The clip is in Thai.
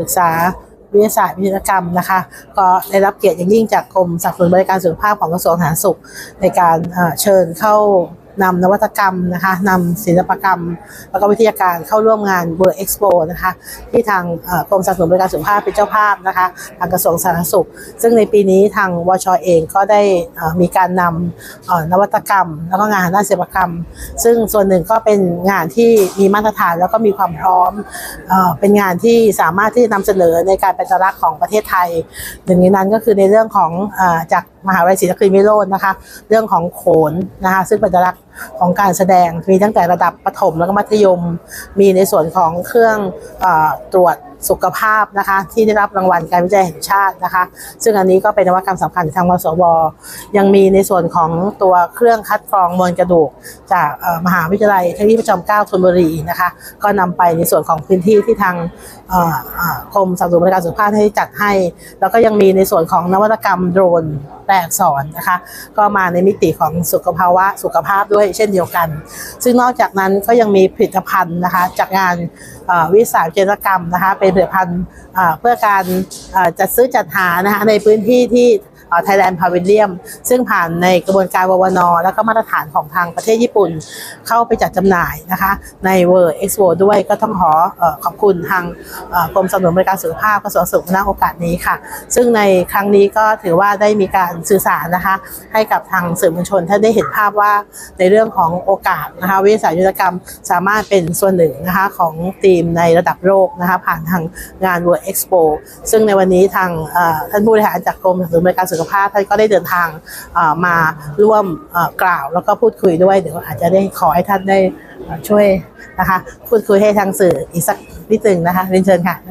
ศึกษาวิทยาศาสตร์วิทยากรรมนะคะ ก็ได้รับเกียรติอย่างยิ่งจากกรมสนับสนุนบริการสุขภาพของกระทรวงสาธารณสุขในการเอ่อเชิญเข้า นำนวัตกรรมนะคะนำศิลปกรรม แล้วก็วิทยาการเข้าร่วมงาน World Expo นะคะที่ทางกรมสนับสนุนบริการสุขภาพเป็นเจ้าภาพนะคะทางกระทรวงสาธารณสุข ซึ่งในปีนี้ทางวชเองก็ได้มีการนำนวัตกรรม แล้วก็งานด้านศิลปกรรม ซึ่งส่วนหนึ่งก็เป็นงานที่มีมาตรฐานแล้วก็มีความพร้อมเอเป็นงานที่สามารถที่จะนำเสนอในการเป็นตลักษณ์ของประเทศไทยหนึ่งในนั้นก็คือในเรื่องของอจากมหาวิทยาลัยศรีนครินทร์วิโรจน์นะคะ เรื่องของโขนนะคะซึ่งเป็นลักษณ์ของการแสดงมีตั้งแต่ระดับประถมแล้วก็มัธยม มีในส่วนของเครื่องอตรวจ สุขภาพนะคะ ที่ได้รับรางวัลการวิจัยแห่งชาตินะคะ ซึ่งอันนี้ก็เป็นนวัตกรรมสำคัญของทางมสว ยังมีในส่วนของตัวเครื่องคัดกรองมวลกระดูก จากมหาวิทยาลัยเทคโนโลยีพระจอมเกล้าธนบุรีนะคะ ก็นำไปในส่วนของพื้นที่ที่ทางกรมสนับสนุนบริการสุขภาพให้จัดให้ แล้วก็ยังมีในส่วนของนวัตกรรมโดรนแปลอักษรนะคะ ก็มาในมิติของสุขภาวะสุขภาพด้วยเช่นเดียวกัน ซึ่งนอกจากนั้นก็ยังมีผลิตภัณฑ์นะคะจากงานวิสาหกิจกรรมนะคะเป็นผลิตภัณฑ์เพื่อการจัดซื้อจัดหานะคะในพื้นที่ที่ ไทยแลนด์พาวิเลียม ซึ่งผ่านในกระบวนการววนแล้วก็มาตรฐานของทางประเทศญี่ปุ่นเข้าไปจัดจำหน่ายนะคะใน World Expo ด้วยก็ต้องขอขอบคุณทางกรมสนับสนุนบริการสุขภาพกระทรวงสุขณโอกาสนี้ค่ะ ซึ่งในครั้งนี้ก็ถือว่าได้มีการสื่อสารนะคะ ให้กับทางสื่อมวลชนท่านได้เห็นภาพว่าในเรื่องของโอกาสนะคะวิทยาศาสตร์ยุทธกรรมสามารถเป็นส่วนหนึ่งนะคะของทีมในระดับโลกนะคะผ่านทางงาน World Expo ซึ่งในวันนี้ทางท่านผู้บริหารจากกรมสนับสนุนบริการสุขภาพท่านก็ได้เดินทางมาร่วมกล่าวแล้วก็พูดคุยด้วยเดี๋ยวอาจจะได้ขอให้ท่านได้ช่วยนะคะพูดคุยให้ทางสื่ออีกสักนิดหนึ่งนะคะเรียนเชิญค่ะ